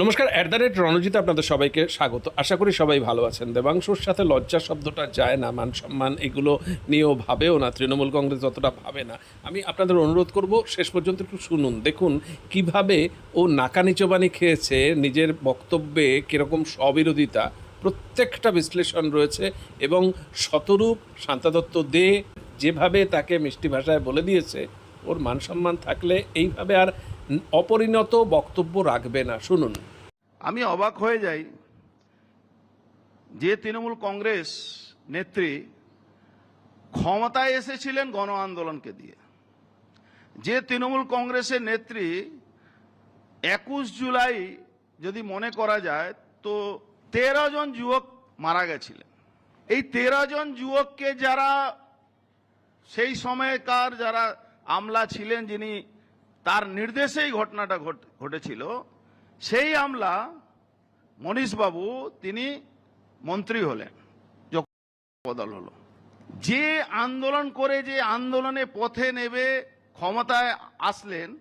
নমস্কার at the rate Ranjit আপনাদের সবাইকে স্বাগত। আশা করি সবাই ভালো আছেন। দেবাংশুর সাথে লজ্জা শব্দটা যায় না, মান সম্মান এগুলো নিয়েও ভাবেও না, তৃণমূল কংগ্রেস যতটা ভাবে না। আমি আপনাদের অনুরোধ করব, শেষ পর্যন্ত একটু শুনুন, দেখুন কীভাবে ও নাকানি চোবানি খেয়েছে, নিজের বক্তব্যে কীরকম স্ববিরোধিতা, প্রত্যেকটা বিশ্লেষণ রয়েছে এবং শতরূপ শান্তাদত্ত দে যেভাবে তাকে মিষ্টি ভাষায় বলে দিয়েছে ওর মান সম্মান থাকলে এইভাবে আর অপরিণত বক্তব্য রাখবে না। শুনুন। আমি অবাক হয়ে যাই যে তৃণমূল কংগ্রেস নেত্রী ক্ষমতায় এসেছিলেন গণ আন্দোলনকে দিয়ে। যে তৃণমূল কংগ্রেসের নেত্রী একুশ জুলাই যদি মনে করা যায় তো তেরো জন যুবক মারা গেছিলেন। এই তেরো জন যুবককে যারা সেই সময়কার যারা আমলা ছিলেন যিনি, তার নির্দেশেই ঘটনাটা ঘট- ঘটেছিল। সেই আমলা মনীষবাবু, তিনি মন্ত্রী হলেন, যখন বদল হলো। যে আন্দোলন করে যে আন্দোলনে পথে নেবে, ক্ষমতায় আসলেন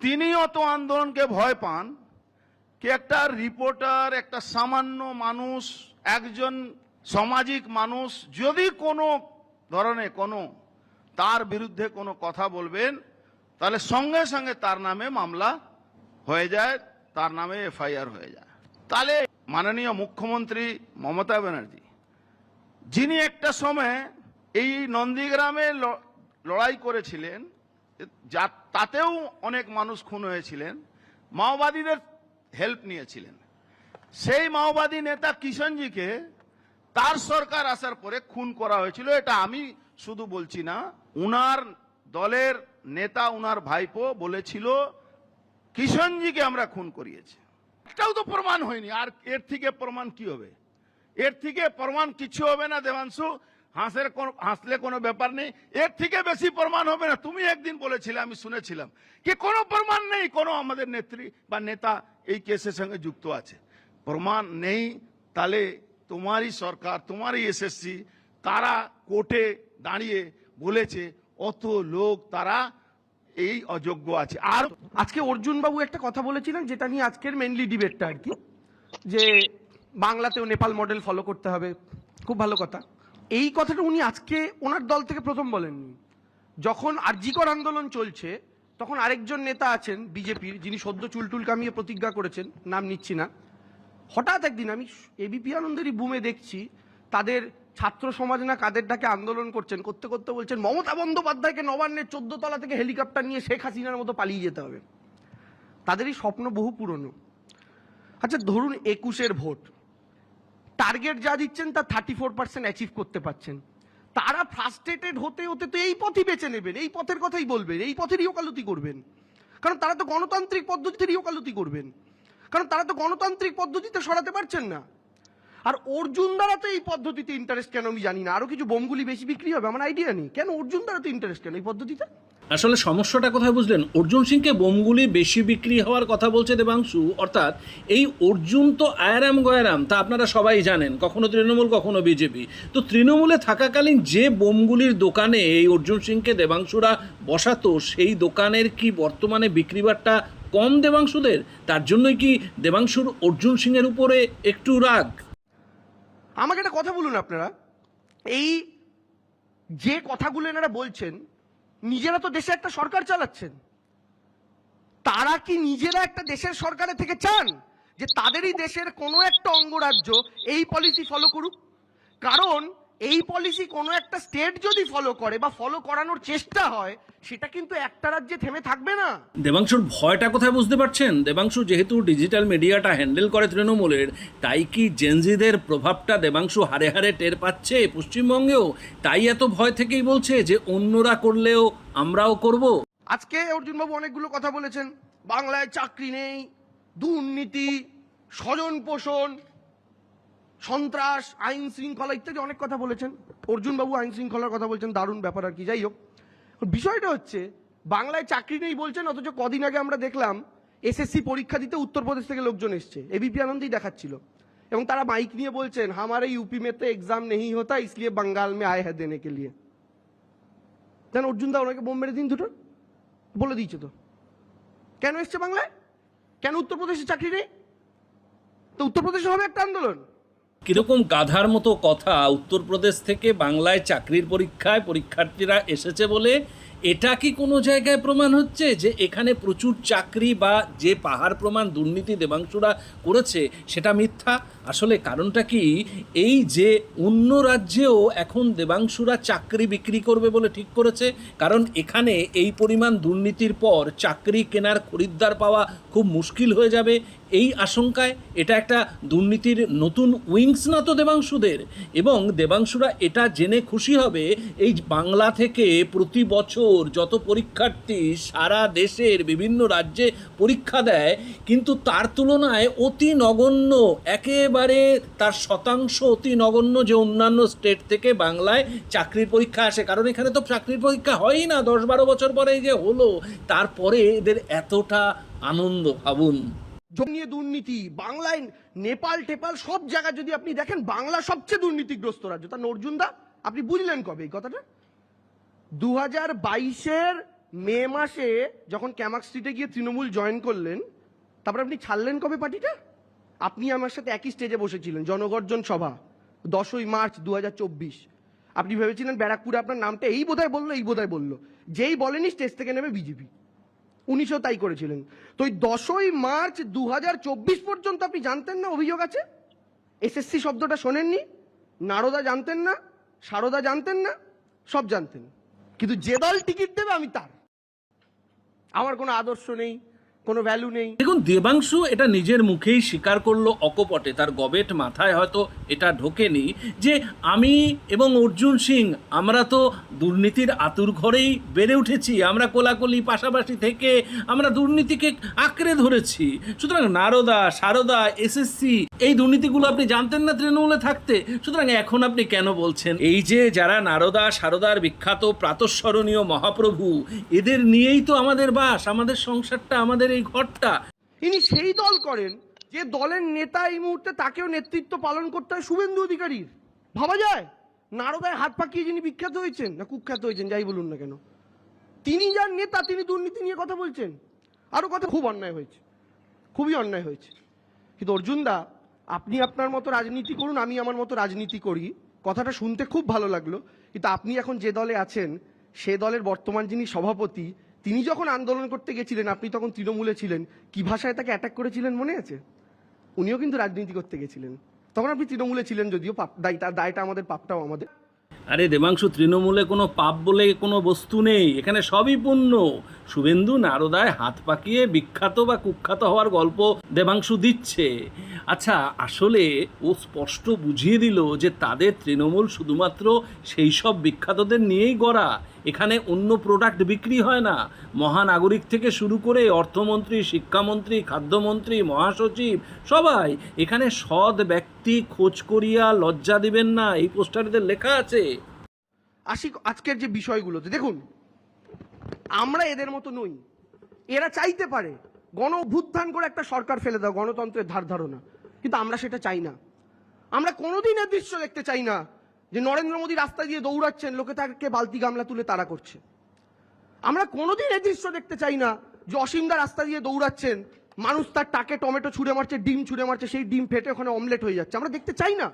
তিনি অত আন্দোলনকে ভয় পান কি একটা রিপোর্টার, একটা সামান্য মানুষ, একজন সামাজিক মানুষ, যদি কোনো ধরনের কোনো তার বিরুদ্ধে কোনো কথা বলবেন, তাহলে সঙ্গে সঙ্গে তার নামে মামলা হয়ে যায়, তার নামে এফআইআর হয়ে যায়। তাহলে মাননীয় মুখ্যমন্ত্রী মমতা ব্যানার্জি, যিনি একটা সময় এই নন্দীগ্রামে লড়াই করেছিলেন, যা, তাতেও অনেক মানুষ খুন হয়েছিলেন, মাওবাদীদের হেল্প নিয়েছিলেন। সেই মাওবাদী নেতা কিষণজিকে তার সরকার আসার পরে খুন করা হয়েছিল, এটা আমি শুধু বলছি না, উনার দলের নেতা, উনার ভাইপো বলেছিল কিষণজিকে আমরা খুন করিয়েছি। একটাও তো প্রমাণ হয়নি, আর এর থেকে প্রমাণ কি হবে? এর থেকে প্রমাণ কিছু হবে না দেবাংশু, হাসের কোন- হাসলে কোনো ব্যাপার নেই, এর থেকে বেশি প্রমাণ হবে না। তুমি একদিন বলেছিলে, আমি শুনেছিলাম, কি কোনো প্রমাণ নেই, কোনো আমাদের নেত্রী বা নেতা এই কেসের সঙ্গে যুক্ত আছে। প্রমাণ নেই, তাহলে তোমারই সরকার, তোমারই এসএসসি তারা কোর্টে দাঁড়িয়ে বলেছে অত লোক তারা এই অযোগ্য আছে। আর আজকে অর্জুন বাবু একটা কথা বলেছিলেন, যেটা নিয়ে আজকের মেনলি ডিবেটটা আর কি, যে বাংলাতেও নেপাল মডেল ফলো করতে হবে, খুব ভালো কথা। এই কথাটা উনি আজকে ওনার দল থেকে প্রথম বলেননি। যখন আরজিকর আন্দোলন চলছে, তখন আরেকজন নেতা আছেন, বিজেপির, যিনি সদ্য চুলটুল কামিয়ে প্রতিজ্ঞা করেছেন, নাম নিচ্ছি না। হঠাৎ একদিন আমি এবিপি আনন্দেরই বুমে দেখছি, তাদের ছাত্র সমাজ না কাদের ডাকে আন্দোলন করছেন, করতে করতে বলছেন, মমতা বন্দ্যোপাধ্যায়কে নবান্নের চোদ্দ তলা থেকে হেলিকপ্টার নিয়ে শেখ হাসিনার মতো পালিয়ে যেতে হবে। তাদেরই স্বপ্ন বহু পুরনো। আচ্ছা ধরুন একুশের ভোট। টার্গেট যা দিচ্ছেন, তা থার্টি ফোর পার্সেন্ট অ্যাচিভ করতে পারছেন। তারা ফ্রাস্ট্রেটেড হতে হতে তো এই পথই বেছে নেবেন, এই পথের কথাই বলবেন, এই পথেরই ওকালতি করবেন। কারণ তারা তো গণতান্ত্রিক পদ্ধতিরই ওকালতি করবেন। কারণ তারা তো গণতান্ত্রিক পদ্ধতিতে সরাতে পারছেন না। আর অর্জুন দ্বারা তো এই পদ্ধতিতে ইন্টারেস্ট কেন আমি জানি না। আরও কিছু বোমগুলি বেশি বিক্রি হবে, আমার আইডিয়া নেই। কেন অর্জুন দ্বারা তো ইন্টারেস্ট কেন এই পদ্ধতিতে? আসলে সমস্যাটা কোথায় বুঝলেন? অর্জুন সিংকে বোমগুলি বেশি বিক্রি হওয়ার কথা বলছে দেবাংশু, অর্থাৎ এই অর্জুন তো আয়ারাম গয়ারাম, তা আপনারা সবাই জানেন। কখনো তৃণমূল, কখনো বিজেপি। তো তৃণমূলে থাকাকালীন যে বোমগুলির দোকানে এই অর্জুন সিংকে দেবাংশুরা বসাতো, সেই দোকানের কি বর্তমানে বিক্রিবারটা কম দেবাংশুদের? তার জন্যই কি দেবাংশুর অর্জুন সিংয়ের উপরে একটু রাগ? আমাকে একটা কথা বলুন আপনারা। এই যে কথাগুলো এনারা বলছেন, নিজেরা তো দেশে একটা সরকার চালাচ্ছেন। তারা কি নিজেরা একটা দেশের সরকারের থেকে চান যে তাদেরই দেশের কোনো একটা অঙ্গরাজ্য এই পলিসি ফলো করুক? কারণ এই পলিসি কোনো একটা স্টেট যদি ফলো করে বা ফলো করানোর চেষ্টা হয় সেটা কিন্তু একটা রাজ্যে থেমে থাকবে না। দেবাংশুর ভয়টা কোথায় বুঝতে পারছেন? দেবাংশু যেহেতু ডিজিটাল মিডিয়াটা হ্যান্ডেল করে তৃণমূলের তাই কি জেনজিদের প্রভাবটা দেবাংশু হারে হারে টের পাচ্ছে পশ্চিমবঙ্গেও? তাই এত ভয় থেকেই বলছে যে অন্যরা করলেও আমরাও করব। আজকে অর্জুনবাবু অনেকগুলো কথা বলেছেন। বাংলায় চাকরি নেই দুর্নীতি স্বজন পোষণ সন্ত্রাস, আইন শৃঙ্খলা ইত্যাদি অনেক কথা বলেছেন। অর্জুন বাবু আইন শৃঙ্খলার কথা বলছেন, দারুণ ব্যাপার আর কি, যাই হোক। বিষয়টা হচ্ছে, বাংলায় চাকরি নেই বলছেন, অথচ কদিন আগে আমরা দেখলাম, এসএসসি পরীক্ষা দিতে উত্তরপ্রদেশ থেকে লোকজন এসছে। এবিপি আনন্দেই দেখাচ্ছিল। এবং তারা মাইক নিয়ে বলছেন, হামারে ইউপি মেতে এক্সাম নেই হতা, ইসলিয়ে বাঙ্গাল মে আয় হ্যাঁ দেনে কে লিয়ে। জান অর্জুন দা ওনাকে বোম মেরে দিন দুটো। বলে দিয়েছে তো। কেন এসছে বাংলায়? কেন উত্তরপ্রদেশে চাকরি নেই? তো উত্তরপ্রদেশে হবে একটা আন্দোলন। কীরকম গাধার মতো কথা উত্তরপ্রদেশ থেকে বাংলায় চাকরির পরীক্ষায় পরীক্ষার্থীরা এসেছে বলে, এটা কি কোনো জায়গায় প্রমাণ হচ্ছে যে এখানে প্রচুর চাকরি বা যে পাহাড় প্রমাণ দুর্নীতি দেবাংশুরা করেছে সেটা মিথ্যা? আসলে কারণটা কি? এই যে অন্য রাজ্যেও এখন দেবাংশুরা চাকরি বিক্রি করবে বলে ঠিক করেছে, কারণ এখানে এই পরিমাণ দুর্নীতির পর চাকরি কেনার খরিদ্দার পাওয়া খুব মুশকিল হয়ে যাবে। এই আশঙ্কায় এটা একটা দুর্নীতির নতুন উইংস না তো দেবাংশুদের? এবং দেবাংশুরা এটা জেনে খুশি হবে এই বাংলা থেকে প্রতি বছর যত পরীক্ষার্থী সারা দেশের বিভিন্ন রাজ্যে পরীক্ষা দেয়, কিন্তু তার তুলনায় অতি নগণ্য, একেবারে তার শতাংশ অতি নগণ্য যে অন্যান্য স্টেট থেকে বাংলায় চাকরির পরীক্ষা আসে। কারণ এখানে তো চাকরির পরীক্ষা হয়ই না, দশ বারো বছর পরে যে হলো, তারপরে এদের এতটা আনন্দ, ভাবুন। জমি নিয়ে দুর্নীতি, বাংলায় নেপাল, টেপাল, সব জায়গায় যদি আপনি দেখেন বাংলা সবচেয়ে দুর্নীতিগ্রস্ত রাজ্য। তা অর্জুন দা, আপনি বুঝলেন কবে এই কথাটা? দু হাজার বাইশের মে মাসে যখন ক্যামাক স্ট্রিটে গিয়ে তৃণমূল জয়েন করলেন, তারপর আপনি ছাড়লেন কবে পার্টিটা? আপনি আমার সাথে একই স্টেজে বসেছিলেন, জনগর্জন সভা, দশই মার্চ দু হাজার চব্বিশ। আপনি ভেবেছিলেন ব্যারাকপুরে আপনার নামটা এই বোধহয় বলল, এই বোধহয় বলল। যেই বলেনি, স্টেজ থেকে নেবে বিজেপি। উনিশও তাই করেছিলেন। তো ওই দশই মার্চ দু হাজার চব্বিশ পর্যন্ত আপনি জানতেন না অভিযোগ আছে? এসএসসি শব্দটা শোনেননি? নারদা জানতেন না? সারদা জানতেন না? সব জানতেন। কিন্তু যে দল টিকিট দেবে আমি তার। আমার কোনো আদর্শ নেই। কোনো ভ্যালু নেই। দেখুন, দেবাংশু এটা নিজের মুখেই স্বীকার করল অকপটে। তার গবেট মাথায় হয়তো এটা ঢোকেনি যে আমি এবং অর্জুন সিং, আমরা তো দুর্নীতির আতুর ঘরেই বেড়ে উঠেছি, আমরা কোলাকুলি পাশাপাশি থেকে আমরা দুর্নীতিকে আঁকড়ে ধরেছি। সুতরাং নারদা, সারদা, এসএসসি এই দুর্নীতিগুলো আপনি জানতেন না তৃণমূলে থাকতে? সুতরাং এখন আপনি কেন বলছেন? এই যে যারা নারদা সারদার বিখ্যাত প্রাতঃস্মরণীয় মহাপ্রভু এদের নিয়েই তো আমাদের বাস আমাদের সংসারটা আমাদের এই ঘরটা। ইনি সেই দল করেন যে দলের নেতা এই মুহূর্তে তাকেও নেতৃত্ব পালন করতে হয় শুভেন্দু অধিকারীর। ভাবা যায়? নারদায় হাত পাকিয়ে যিনি বিখ্যাত হয়েছেন না কুখ্যাত হয়েছেন যাই বলুন না কেন? তিনি যার নেতা তিনি দুর্নীতি নিয়ে কথা বলছেন। আরও কথা খুব অন্যায় হয়েছে। খুবই অন্যায় হয়েছে। কিন্তু অর্জুন দা আপনি আপনার মতো রাজনীতি করুন, আমি আমার মতো রাজনীতি করি। কথাটা শুনতে খুব ভালো লাগল। কিন্তু আপনি এখন যে দলে আছেন, সে দলের বর্তমান যিনি সভাপতি, তিনি যখন আন্দোলন করতে গেছিলেন, আপনি তখন তৃণমূলে ছিলেন, কি ভাষায় তাকে অ্যাটাক করেছিলেন মনে আছে? উনিও কিন্তু রাজনীতি করতে গেছিলেন। তখন আপনি তৃণমূলে ছিলেন যদিও দায়টা দায়টা আমাদের, পাপটাও আমাদের। আরে দেবাংশু, তৃণমূলে কোনো পাপ বলে কোনো বস্তু নেই। এখানে সবই পুণ্য। শুভেন্দু নারদায় হাত পাকিয়ে বিখ্যাত বা কুখ্যাত হওয়ার গল্প দেবাংশু দিচ্ছে। আচ্ছা আসলে ও স্পষ্ট বুঝিয়ে দিল যে তাদের তৃণমূল শুধুমাত্র সেই সব বিখ্যাতদের নিয়েই গড়া। এখানে অন্য প্রোডাক্ট বিক্রি হয় না। মহানাগরিক থেকে শুরু করে অর্থমন্ত্রী, শিক্ষামন্ত্রী, খাদ্যমন্ত্রী, মহাসচিব, সবাই এখানে সৎ ব্যক্তি খোঁজ করিয়া লজ্জা দিবেন না। এই পোস্টারদের লেখা আছে। আসি আজকের যে বিষয়গুলোতে। দেখুন, আমরা এদের মতো নই। এরা চাইতে পারে, গণ অভ্যুত্থান করে একটা সরকার ফেলে দাও, গণতন্ত্রের ধার ধারণা। কিন্তু আমরা সেটা চাই না। আমরা কোনোদিন এর দৃশ্য দেখতে চাই না। যে নরেন্দ্র মোদী রাস্তা দিয়ে দৌড়াচ্ছেন, লোকে তাকে বালতি গামলা তুলে তাড়া করছে। আমরা কোনোদিন এই দৃশ্য দেখতে চাই না যে অসীমদা রাস্তা দিয়ে দৌড়াচ্ছেন, মানুষ তার টাকে টমেটো ছুঁড়ে মারছে, ডিম ছুঁড়ে মারছে, সেই ডিম ফেটে ওখানে অমলেট হয়ে যাচ্ছে। আমরা দেখতে চাই না।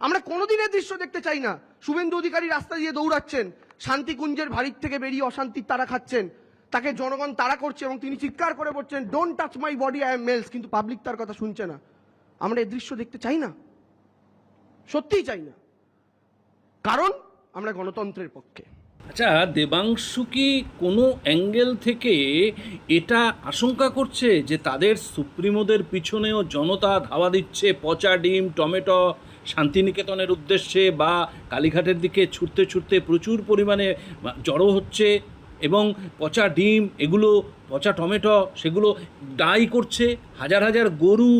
আমরা কোনোদিন এই দৃশ্য দেখতে চাই না। শুভেন্দু অধিকারী রাস্তা দিয়ে দৌড়াচ্ছেন, শান্তিকুঞ্জের ভারিক থেকে বেরিয়ে অশান্তির তারা খাচ্ছেন, তাকে জনগণ তাড়া করছে এবং তিনি চিৎকার করে বলছেন don't touch my body I am males কিন্তু পাবলিক তার কথা শুনছে না। আমরা এই দৃশ্য দেখতে চাই না। সত্যিই চাই না। কারণ আমরা গণতন্ত্রের পক্ষে। আচ্ছা দেবাংশু কি কোনো অ্যাঙ্গেল থেকে এটা আশঙ্কা করছে যে তাদের সুপ্রিমোদের পিছনেও জনতা ধাওয়া দিচ্ছে, পচা ডিম, টমেটো, শান্তিনিকেতনের উদ্দেশ্যে বা কালীঘাটের দিকে ছুটতে ছুটতে প্রচুর পরিমাণে জড়ো হচ্ছে এবং পচা ডিম, এগুলো পচা টমেটো, সেগুলো ডাই করছে, হাজার হাজার গরু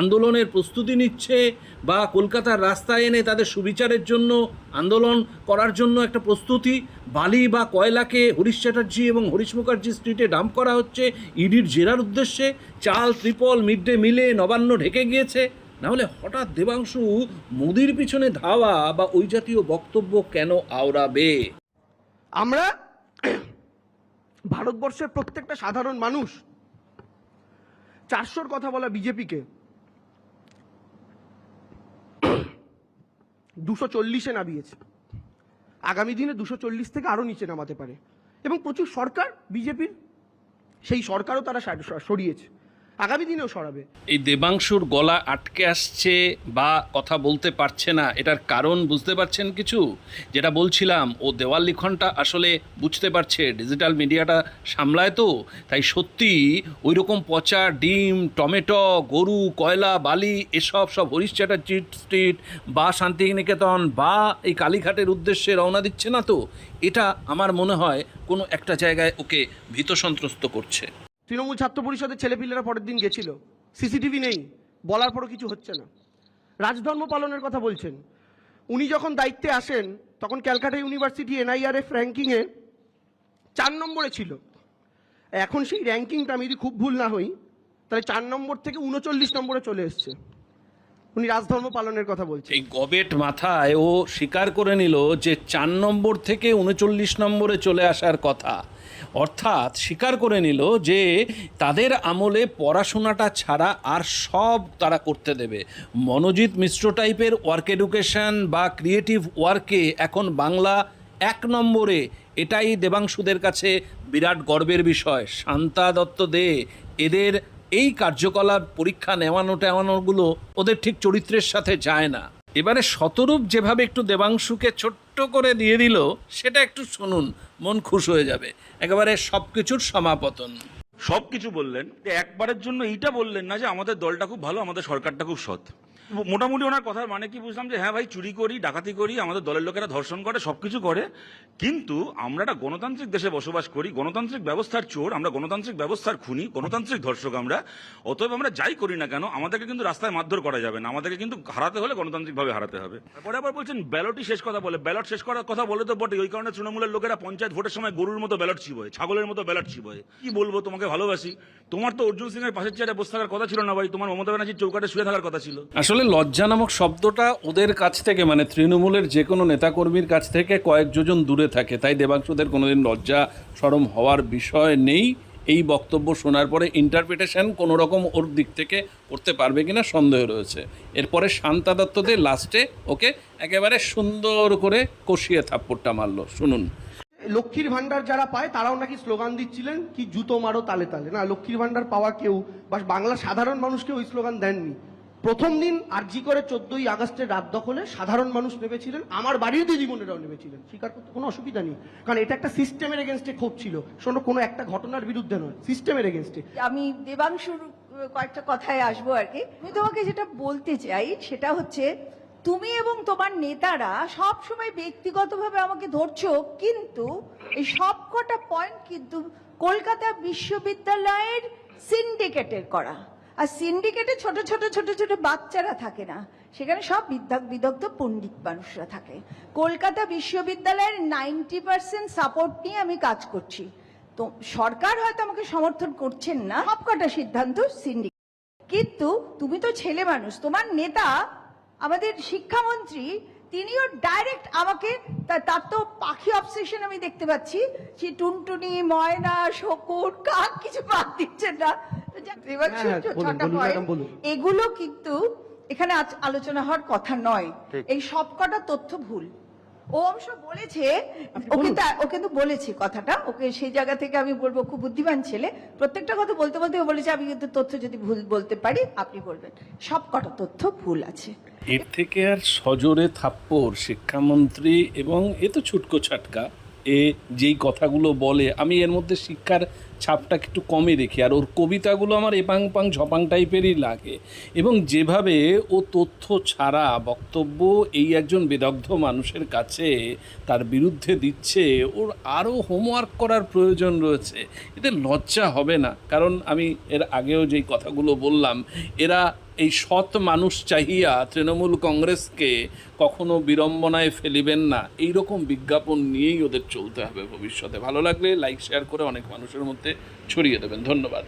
আন্দোলনের প্রস্তুতি নিচ্ছে বা কলকাতার রাস্তায় এনে তাদের সুবিচারের জন্য, আন্দোলন করার জন্য একটা প্রস্তুতি, বালি বা কয়লাকে হরিশ চ্যাটার্জি এবং হরিশ মুখার্জি স্ট্রিটে ডাম্প করা হচ্ছে, ইডির জেরার উদ্দেশ্যে, চাল, ত্রিপল মিড ডে মিলে নবান্ন ঢেকে গিয়েছে। নাহলে হঠাৎ দেবাংশু মোদির পিছনে ধাওয়া বা ওই জাতীয় বক্তব্য কেন আওড়াবে? আমরা ভারতবর্ষের প্রত্যেকটা সাধারণ মানুষ চারশোর কথা বলা বিজেপিকে দুশো চল্লিশে নামিয়েছে। আগামী দিনে দুশো চল্লিশ থেকে আরও নিচে নামাতে পারে। এবং প্রচুর সরকার, বিজেপির, সেই সরকারও তারা সরিয়েছে। আগামী দিনেও সরাবে। এই দেবাংশুর গলা আটকে আসছে বা কথা বলতে পারছে না, এটার কারণ বুঝতে পারছেন কিছু? যেটা বলছিলাম, ও দেওয়াল লিখনটা আসলে বুঝতে পারছে, ডিজিটাল মিডিয়াটা সামলায় তো, তাই সত্যি ওই রকম পচা ডিম, টমেটো, গরু, কয়লা, বালি, এসব সব হরিশ চ্যাটার্জি স্ট্রিট বা শান্তিনিকেতন বা এই কালীঘাটের উদ্দেশ্যে রওনা দিচ্ছে না তো? এটা আমার মনে হয় কোনো একটা জায়গায় ওকে ভীত সন্ত্রস্ত করছে। তৃণমূল ছাত্র পরিষদের ছেলেপিলেরা পরের দিন গেছিল। সিসিটিভি নেই। বলার পরও কিছু হচ্ছে না। রাজধর্ম পালনের কথা বলছেন। উনি যখন দায়িত্বে আসেন, তখন ক্যালকাটা ইউনিভার্সিটি এনআইআরএফ র্যাঙ্কিংয়ে চার নম্বরে ছিল। এখন সেই র্যাঙ্কিংটা আমি যদি খুব ভুল না হই, তাহলে চার নম্বর থেকে উনচল্লিশ নম্বরে চলে এসছে। উনি রাজধর্ম পালনের কথা বলছেন। এই গবেট মাথায় ও স্বীকার করে নিল যে চার নম্বর থেকে উনচল্লিশ নম্বরে চলে আসার কথা। অর্থাৎ স্বীকার করে নিল যে তাদের আমলে পড়াশোনাটা ছাড়া আর সব তারা করতে দেবে। মনোজিৎ মিশ্র টাইপের ওয়ার্ক এডুকেশন বা ক্রিয়েটিভ ওয়ার্কে এখন বাংলা এক নম্বরে। এটাই দেবাংশুদের কাছে বিরাট গর্বের বিষয়। শান্তা দত্ত দে, এদের এই কার্যকলাপ পরীক্ষা নেওয়ানো টেওয়ানোগুলো ওদের ঠিক চরিত্রের সাথে যায় না। এবারে শতরূপ যেভাবে একটু দেবাংশুকে ছোট্ট করে দিয়ে দিল, সেটা একটু শুনুন, মন খুশ হয়ে যাবে। একেবারে সব কিছুর সমাপতন। সব কিছু বললেন একবারের জন্য এইটা বললেন না যে আমাদের দলটা খুব ভালো, আমাদের সরকারটা খুব সৎ। মোটামুটি ওনার কথার মানে কি বুঝলাম যে হ্যাঁ ভাই, চুরি করি, ডাকাতি করি, আমাদের দলের লোকেরা ধর্ষণ করে, সবকিছু করে। কিন্তু আমরা একটা গণতান্ত্রিক দেশে বসবাস করি, গণতান্ত্রিক ব্যবস্থার চোর, আমরা গণতান্ত্রিক ব্যবস্থার খুনি, গণতান্ত্রিক ধর্ষক আমরা। অতএব আমরা যাই করি না কেন, আমাদেরকে কিন্তু রাস্তায় মারধর করা যাবে না, আমাদেরকে কিন্তু হারাতে হলে গণতান্ত্রিকভাবে হারাতে হবে। তারপরে আবার বলছেন, ব্যালটই শেষ কথা বলে। ব্যালট শেষ করার কথা বলে তো বটে ওই কারণে তৃণমূলের লোকেরা পঞ্চায়েত ভোটের সময় গরুর মতো ব্যালট চিবোয়, ছাগলের মতো ব্যালট চিবোয়। কি বলব তোমাকে ভালোবাসি? তোমার তো অর্জুন সিং এর পাশের চেয়ারে বসে থাকার কথা ছিল না ভাই, তোমার মমতা ব্যানার্জির চৌকাটে শুয়ে থাকার কথা ছিল। আসলে লজ্জা নামক শব্দটা ওদের কাছ থেকে মানে তৃণমূলের যে কোনো নেতাকর্মীর কাছ থেকে কয়েক যোজন দূরে থাকে। তাই দেবাংশুদের কোনোদিন লজ্জা সরম হওয়ার বিষয় নেই। এই বক্তব্য শোনার পরে ইন্টারপ্রিটেশন কোনো রকম ওর দিক থেকে করতে পারবে কিনা সন্দেহ রয়েছে। এরপরে শান্তা দত্তদের লাস্টে ওকে একেবারে সুন্দর করে কষিয়ে থাপ্পড়টা মারলো। শুনুন। লক্ষ্মীর ভান্ডার যারা পায়, তারাও নাকি স্লোগান দিচ্ছিলেন কি, জুতো মারো তালে তালে না, লক্ষ্মীর ভান্ডার পাওয়া কেউ বা বাংলা সাধারণ মানুষকে ওই স্লোগান দেননি। প্রথম দিন আরজি করে চোদ্দই আগস্টের রাত দখলে সাধারণ মানুষ নেমেছিলেন, আমার বাড়ির দিদিমণিরাও নেমেছিলেন। স্বীকার করতে কোনো অসুবিধা নেই। কারণ এটা একটা সিস্টেমের এগেনস্টে ক্ষোভ ছিল। শোনো, কোনো একটা ঘটনার বিরুদ্ধে নয়, সিস্টেমের এগেনস্টে আমি দেবাংশুর কয়েকটা কথায় আসব আর কি। আমি তোমাকে যেটা বলতে চাই, সেটা হচ্ছে, তুমি এবং তোমার নেতারা সব সময় ব্যক্তিগতভাবে আমাকে ধরছো, কিন্তু এই সব কটা পয়েন্ট কিন্তু কলকাতা বিশ্ববিদ্যালয়ের সিন্ডিকেটের করা। আর সিন্ডিকেটে ছোট ছোট ছোট ছোট বাচ্চারা থাকে না। সেখানে সব বিদ্যাক বিদগ্ধ পণ্ডিত মানুষরা থাকে। কলকাতা বিশ্ববিদ্যালয়ের নাইনটি পার্সেন্ট সাপোর্ট নিয়ে আমি কাজ করছি। তো সরকার হয়তো আমাকে সমর্থন করছেন না। সবকটা সিদ্ধান্ত সিন্ডিকেট কিন্তু তুমি তো ছেলে মানুষ, তোমার নেতা, আমাদের শিক্ষামন্ত্রী, তিনিও ডাইরেক্ট আমাকে তার তো পাখি অবসেশন আমি দেখতে পাচ্ছি। যে টুনটুনি, ময়না, শকুন, কাক কিছু বাদ দিচ্ছেন না। হ্যাঁ, হ্যাঁ। এগুলো কিন্তু এখানে আজ আলোচনা হওয়ার কথা নয়। এই সবকটা তথ্য ভুল। ও অবশ্য বলেছে ও কিন্তু ও কিন্তু বলেছে কথাটা। ওকে সেই জায়গা থেকে আমি বলব খুব বুদ্ধিমান ছেলে। প্রত্যেকটা কথা বলতে বলতে ও বলেছে আমি কিন্তু তথ্য যদি ভুল বলতে পারি আপনি বলবেন। সব কটা তথ্য ভুল আছে। এর থেকে আর সজোরে থাপ্পড় শিক্ষামন্ত্রী এবং এ তো ছুটকো ছাটকা। এ যেই কথাগুলো বলে আমি এর মধ্যে শিক্ষার ছাপটা একটু কমে দেখি। আর ওর কবিতাগুলো আমার এপাং পাং ঝপাং টাইপেরই লাগে। এবং যেভাবে ও তথ্য ছাড়া বক্তব্য এই একজন বেদগ্ধ মানুষের কাছে তার বিরুদ্ধে দিচ্ছে, ওর আরও হোমওয়ার্ক করার প্রয়োজন রয়েছে। এতে লজ্জা হবে না। কারণ আমি এর আগেও যেই কথাগুলো বললাম, এরা এই সৎ মানুষ চাহিয়া তৃণমূল কংগ্রেসকে কখনো বিড়ম্বনায় ফেলিবেন না। এই রকম বিজ্ঞাপন নিয়েই ওদের চলতে হবে ভবিষ্যতে। ভালো লাগলে লাইক শেয়ার করে অনেক মানুষের মধ্যে ছড়িয়ে দেবেন। ধন্যবাদ।